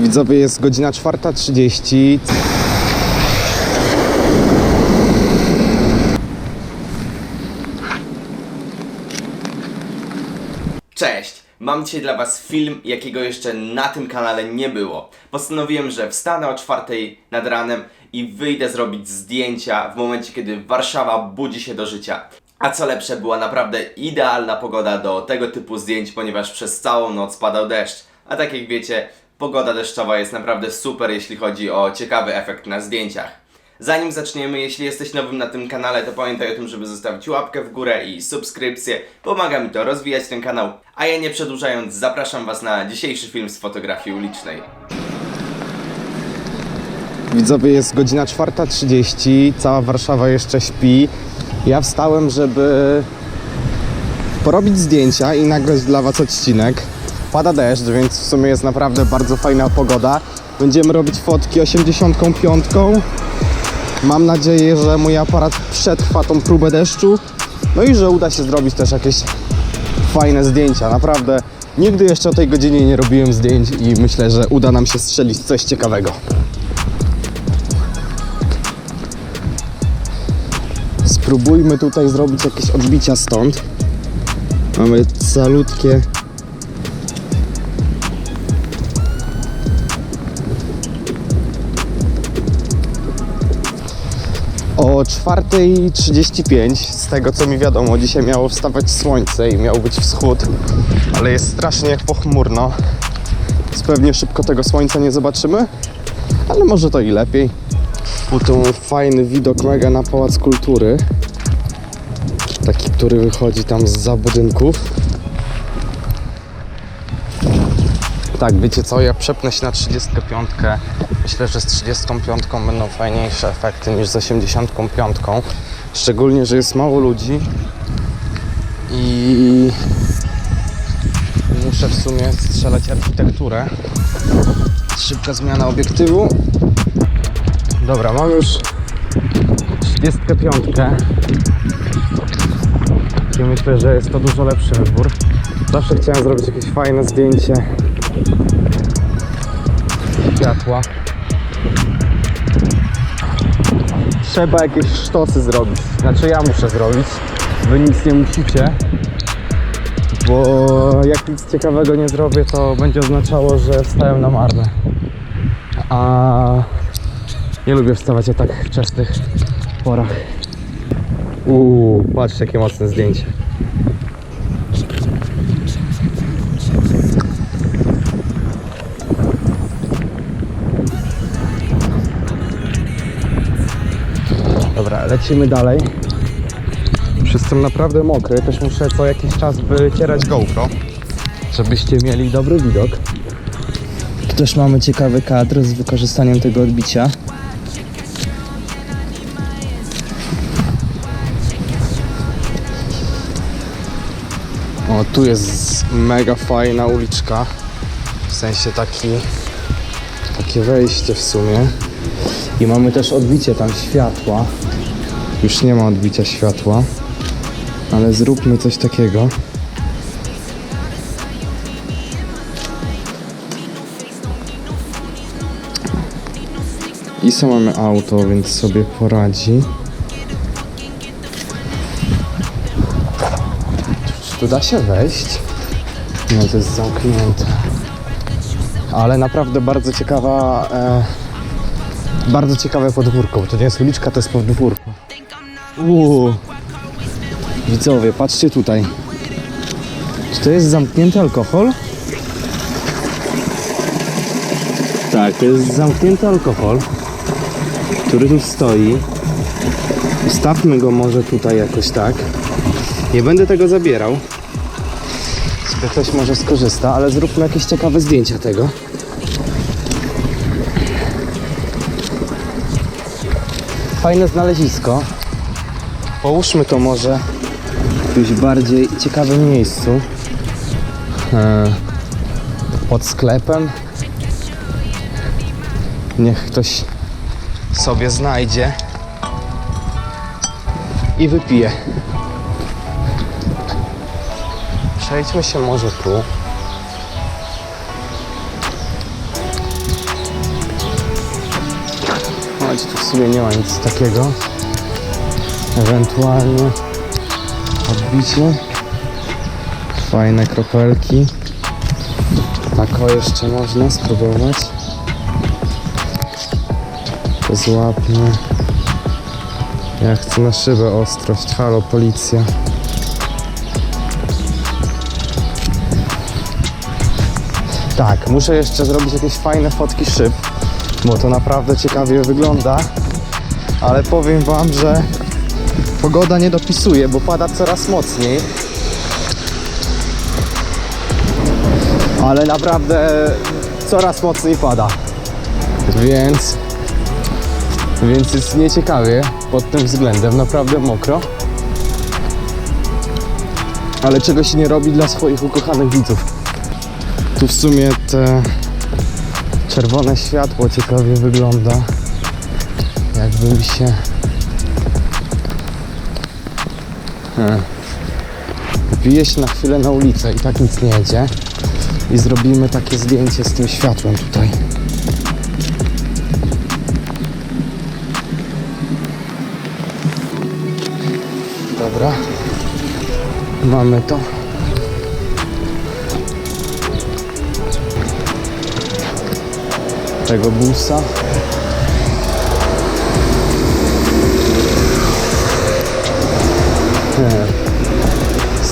Widzowie, jest godzina 4.30. Cześć! Mam dzisiaj dla Was film, jakiego jeszcze na tym kanale nie było. Postanowiłem, że wstanę o czwartej nad ranem i wyjdę zrobić zdjęcia w momencie, kiedy Warszawa budzi się do życia. A co lepsze, była naprawdę idealna pogoda do tego typu zdjęć, ponieważ przez całą noc padał deszcz. A tak jak wiecie, pogoda deszczowa jest naprawdę super, jeśli chodzi o ciekawy efekt na zdjęciach. Zanim zaczniemy, jeśli jesteś nowym na tym kanale, to pamiętaj o tym, żeby zostawić łapkę w górę i subskrypcję. Pomaga mi to rozwijać ten kanał. A ja nie przedłużając, zapraszam Was na dzisiejszy film z fotografii ulicznej. Widzowie, jest godzina 4.30. Cała Warszawa jeszcze śpi. Ja wstałem, żeby porobić zdjęcia i nagrać dla Was odcinek. Pada deszcz, więc w sumie jest naprawdę bardzo fajna pogoda. Będziemy robić fotki 85. Mam nadzieję, że mój aparat przetrwa tą próbę deszczu. No i że uda się zrobić też jakieś fajne zdjęcia. Naprawdę nigdy jeszcze o tej godzinie nie robiłem zdjęć i myślę, że uda nam się strzelić coś ciekawego. Spróbujmy tutaj zrobić jakieś odbicia stąd. Mamy calutkie. 4.35, z tego co mi wiadomo, dzisiaj miało wstawać słońce i miał być wschód, ale jest strasznie pochmurno. Więc pewnie szybko tego słońca nie zobaczymy, ale może to i lepiej. Tu tu fajny widok mega na Pałac Kultury. Taki, który wychodzi tam z budynków. Tak, wiecie co, ja przepnę się na 35. Myślę, że z 35 będą fajniejsze efekty niż z 85. Szczególnie, że jest mało ludzi i muszę w sumie strzelać architekturę. Szybka zmiana obiektywu. Dobra, mam już 35. I myślę, że jest to dużo lepszy wybór. Zawsze chciałem zrobić jakieś fajne zdjęcie światła. Trzeba jakieś sztosy zrobić. Znaczy ja muszę zrobić. Wy nic nie musicie. Bo jak nic ciekawego nie zrobię, to będzie oznaczało, że wstałem na marne. A nie lubię wstawać o tak wczesnych porach. Uuu, patrzcie jakie mocne zdjęcie. Lecimy dalej. Jestem naprawdę mokry, też muszę co jakiś czas wycierać GoPro, żebyście mieli dobry widok. Tu też mamy ciekawy kadr z wykorzystaniem tego odbicia. O, tu jest mega fajna uliczka. W sensie taki, takie wejście w sumie. I mamy też odbicie tam światła. Już nie ma odbicia światła, ale zróbmy coś takiego. I samo mamy auto, więc sobie poradzi. Czy tu da się wejść? No to jest zamknięte. Ale naprawdę bardzo ciekawa, e, bardzo ciekawe podwórko. To nie jest uliczka, to jest podwórko. Uuu. Widzowie, patrzcie tutaj. Czy to jest zamknięty alkohol? Tak, to jest zamknięty alkohol, który tu stoi. Ustawmy go może tutaj jakoś tak. Nie będę tego zabierał. Sobie ktoś może skorzysta, ale zróbmy jakieś ciekawe zdjęcia tego. Fajne znalezisko. Połóżmy to może w jakimś bardziej ciekawym miejscu. E, pod sklepem. Niech ktoś sobie znajdzie i wypije. Przejdźmy się może tu. momencie tu w sumie nie ma nic takiego. Ewentualnie odbicie. Fajne kropelki. Tak o jeszcze można spróbować. Złapmy. Ja chcę na szybę ostrość. Halo, policja. Tak, muszę jeszcze zrobić jakieś fajne fotki szyb, bo to naprawdę ciekawie wygląda. Ale powiem wam, że pogoda nie dopisuje, bo pada coraz mocniej. Ale naprawdę coraz mocniej pada. Więc więc jest nieciekawie pod tym względem, naprawdę mokro. Ale czego się nie robi dla swoich ukochanych widzów. Tu w sumie te czerwone światło ciekawie wygląda. Jakby mi się. Hmm. Wbiję się na chwilę na ulicę i tak nic nie jedzie. I zrobimy takie zdjęcie z tym światłem tutaj. Dobra. Mamy to. Tego busa.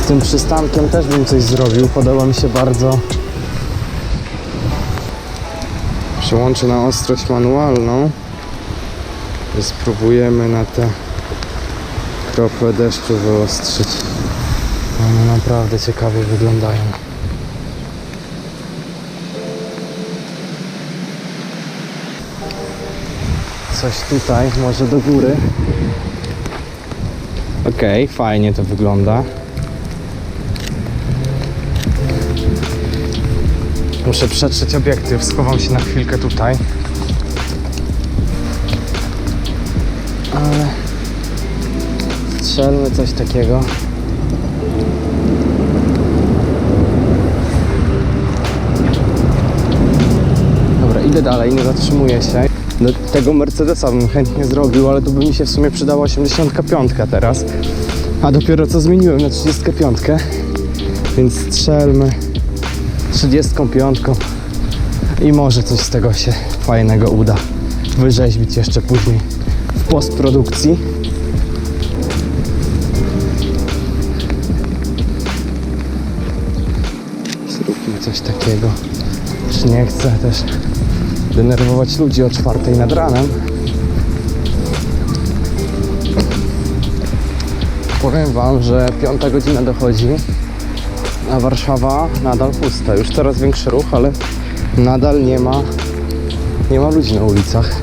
Tym przystankiem też bym coś zrobił. Podoba mi się bardzo. Przełączę na ostrość manualną. Spróbujemy na te krople deszczu wyostrzyć. One naprawdę ciekawie wyglądają. Coś tutaj, może do góry. Okej, fajnie to wygląda. Muszę przetrzeć obiektyw, schowam się na chwilkę tutaj. Ale strzelmy coś takiego. Dobra, idę dalej, nie zatrzymuję się. Do tego Mercedesa bym chętnie zrobił, ale tu by mi się w sumie przydała 85 teraz. A dopiero co zmieniłem na 35. Więc strzelmy 35. I może coś z tego się fajnego uda wyrzeźbić jeszcze później w postprodukcji. Zróbmy coś takiego. Już nie chcę też denerwować ludzi o czwartej nad ranem. Powiem Wam, że piąta godzina dochodzi, a Warszawa nadal pusta. Już coraz większy ruch, ale nadal nie ma, nie ma ludzi na ulicach.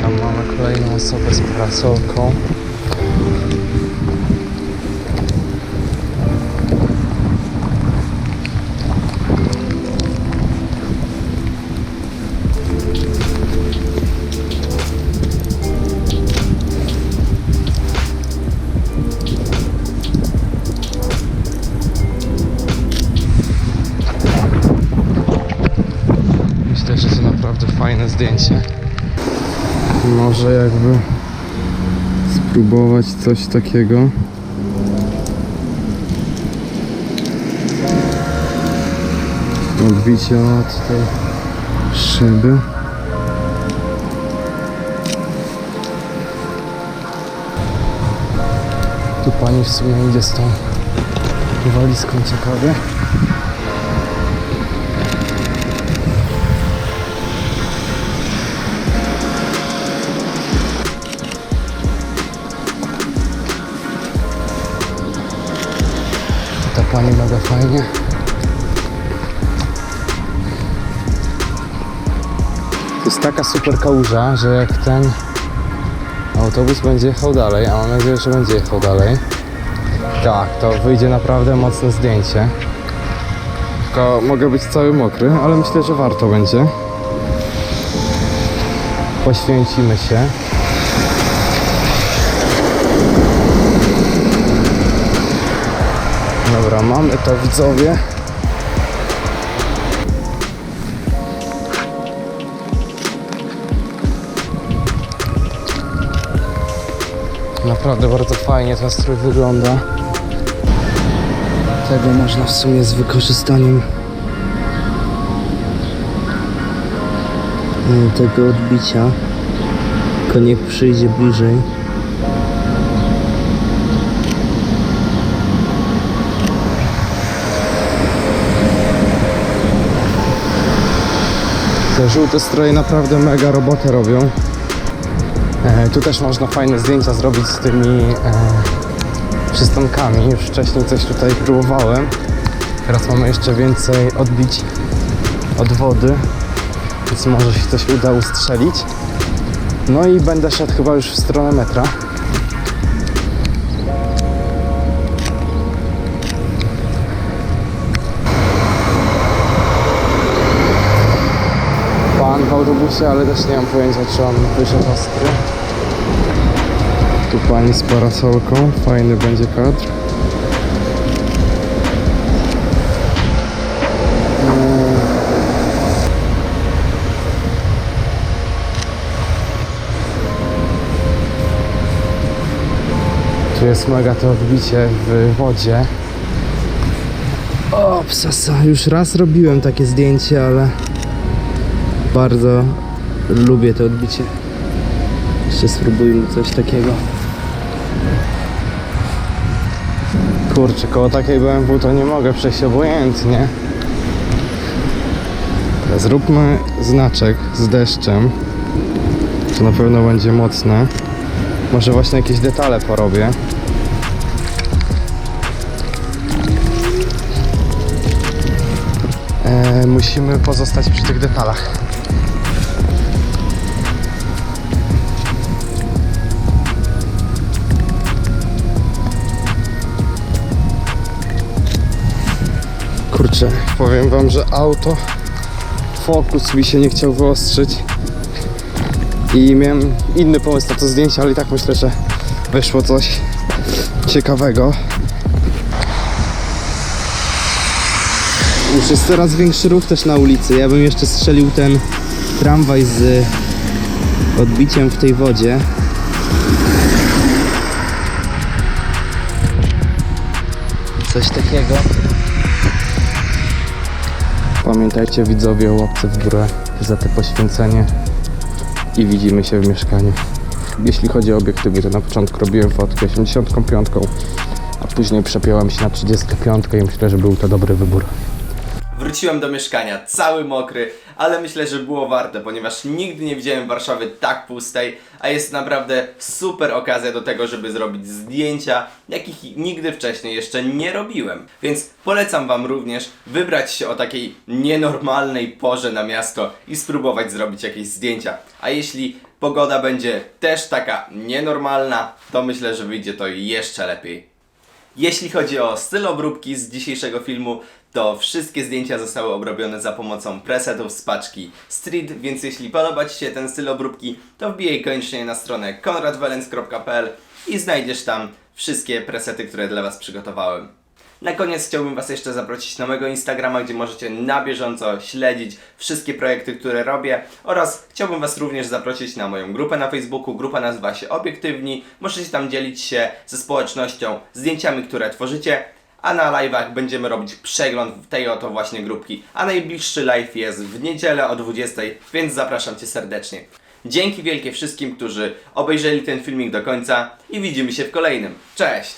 Tam mamy kolejną osobę z parasolką. Zdjęcie. Może jakby spróbować coś takiego. Odbicie od tej szyby. Tu pani w sumie idzie z tą walizką ciekawie. Fajnie. To jest taka super kałuża, że jak ten autobus będzie jechał dalej, a mam nadzieję, że będzie jechał dalej. Tak, to wyjdzie naprawdę mocne zdjęcie. Tylko mogę być cały mokry, ale myślę, że warto będzie. Poświęcimy się. Dobra, mamy to widzowie. Naprawdę bardzo fajnie ten strój wygląda. Tego można w sumie z wykorzystaniem e, tego odbicia. Tylko niech przyjdzie bliżej. Te żółte stroje naprawdę mega robotę robią. E, tu też można fajne zdjęcia zrobić z tymi e, przystankami. Już wcześniej coś tutaj próbowałem. Teraz mamy jeszcze więcej odbić od wody, więc może się coś uda ustrzelić. No i będę szedł chyba już w stronę metra. W autobusie, ale też nie mam pojęcia, czy on wyszedł ostry. Tu pani z parasolką, fajny będzie kadr. Tu jest mega to odbicie w wodzie. O, psasa. Już raz robiłem takie zdjęcie, ale bardzo lubię to odbicie. Jeszcze spróbujmy coś takiego. Kurczę, koło takiej BMW to nie mogę przejść obojętnie. Zróbmy znaczek z deszczem. To na pewno będzie mocne. Może właśnie jakieś detale porobię. E, musimy pozostać przy tych detalach. Kurczę, powiem wam, że auto fokus mi się nie chciał wyostrzyć i miałem inny pomysł na to zdjęcie, ale i tak myślę, że wyszło coś ciekawego. Już jest coraz większy ruch też na ulicy. Ja bym jeszcze strzelił ten tramwaj z odbiciem w tej wodzie. Coś takiego. Pamiętajcie widzowie o łapce w górę za te poświęcenie i widzimy się w mieszkaniu. Jeśli chodzi o obiektywy, to na początku robiłem fotkę 85, a później przepiąłem się na 35 i myślę, że był to dobry wybór. Wróciłem do mieszkania cały mokry, ale myślę, że było warte, ponieważ nigdy nie widziałem Warszawy tak pustej, a jest naprawdę super okazja do tego, żeby zrobić zdjęcia, jakich nigdy wcześniej jeszcze nie robiłem. Więc polecam Wam również wybrać się o takiej nienormalnej porze na miasto i spróbować zrobić jakieś zdjęcia. A jeśli pogoda będzie też taka nienormalna, to myślę, że wyjdzie to jeszcze lepiej. Jeśli chodzi o styl obróbki z dzisiejszego filmu, to wszystkie zdjęcia zostały obrobione za pomocą presetów z paczki Street, więc jeśli podoba Ci się ten styl obróbki, to wbijaj koniecznie na stronę konradwelens.pl i znajdziesz tam wszystkie presety, które dla Was przygotowałem. Na koniec chciałbym Was jeszcze zaprosić na mojego Instagrama, gdzie możecie na bieżąco śledzić wszystkie projekty, które robię oraz chciałbym Was również zaprosić na moją grupę na Facebooku. Grupa nazywa się Obiektywni. Możecie tam dzielić się ze społecznością zdjęciami, które tworzycie, a na live'ach będziemy robić przegląd tej oto właśnie grupki. A najbliższy live jest w niedzielę o 20, więc zapraszam Cię serdecznie. Dzięki wielkie wszystkim, którzy obejrzeli ten filmik do końca i widzimy się w kolejnym. Cześć!